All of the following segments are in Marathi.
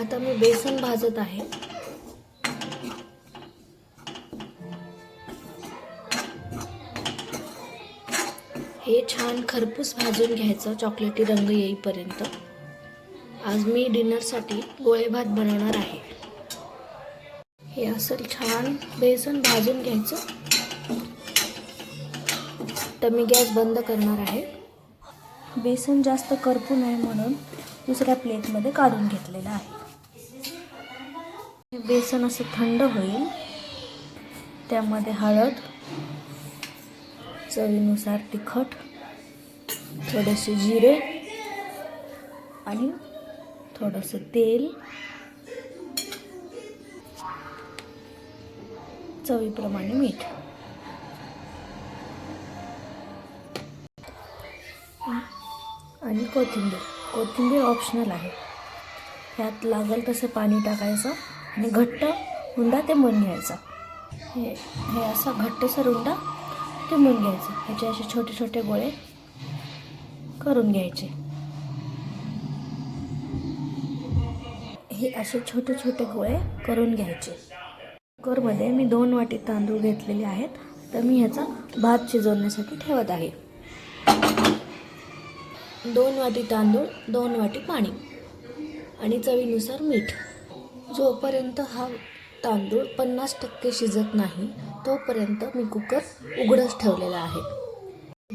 आता मी बेसन भाजत आहे. हे छान खरपूस भाजून घ्यायचं चॉकलेटी रंग येईपर्यंत. आज मी डिनरसाठी गोळे भात बनवणार आहे. हे असं छान बेसन भाजून घ्यायचं. तर मी गॅस बंद करणार आहे. बेसन जास्त करपू नये म्हणून दुसऱ्या प्लेटमध्ये काढून घेतलेलं आहे. बेसन असं थंड होईल. त्यामध्ये हळद चवीनुसार तिखट थोडेसे जिरे आणि थोडंसं तेल. चवीप्रमाणे मीठ. आणि कोथिंबीर. कोथिंबीर ऑप्शनल आहे. ह्यात लागेल तसं पाणी टाकायचं. आणि घट्ट हुंडा ते मन घ्यायचा. हे हे असा घट्टसर हुंडा ते मन घ्यायचं. ह्याचे असे छोटे छोटे गोळे करून घ्यायचे. हे असे छोटे छोटे गोळे करून घ्यायचे. कुकरमध्ये मी दोन वाटी तांदूळ घेतलेले आहेत. तर मी ह्याचा भात शिजवण्यासाठी ठेवत आहे. दोन वाटी तांदूळ दोन वाटी पाणी आणि चवीनुसार मीठ. जोपर्यंत हा तांदूळ पन्नास टक्के शिजत नाही तोपर्यंत मी कुकर उघडच ठेवलेला आहे.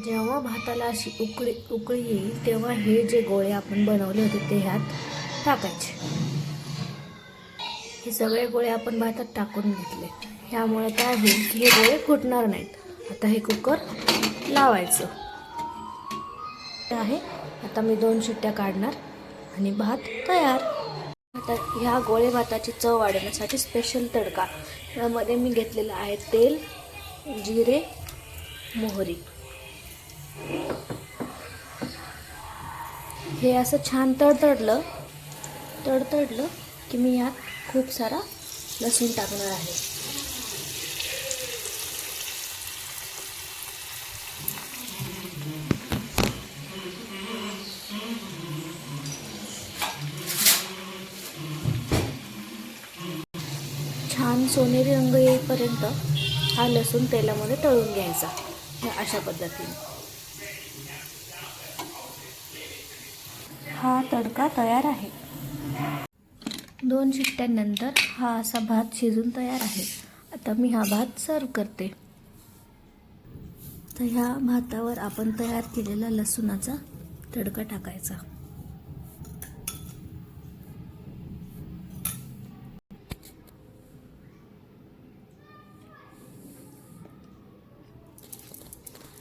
जेव्हा भाताला अशी उकळी उकळी येईल तेव्हा हे जे गोळे आपण बनवले होते ते ह्यात टाकायचे. हे सगळे गोळे आपण भातात टाकून घेतले. ह्यामुळे काय होईल की हे गोळे फुटणार नाहीत. आता हे कुकर लावायचं. आहे. आता मी दोन शिट्ट्या काढणार आणि भात तयार. तर ह्या गोळे भाताची चव वाढवण्यासाठी स्पेशल तडका. यामध्ये मी घेतलेलं आहे तेल जिरे मोहरी. हे असं छान तडतडलं तडतडलं की मी यात खूप सारा लसूण टाकणार आहे. छान सोनेरी रंग येईपर्यंत हा लसूण तेलामध्ये तळून घ्यायचा अशा पद्धतीने. हा तडका तयार आहे. दोन शिट्ट्यांनंतर हा असा भात शिजून तयार आहे. आता मी हा भात सर्व करते. तर ह्या भातावर आपण तयार केलेला लसूणाचा तडका टाकायचा.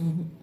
Mm-hmm.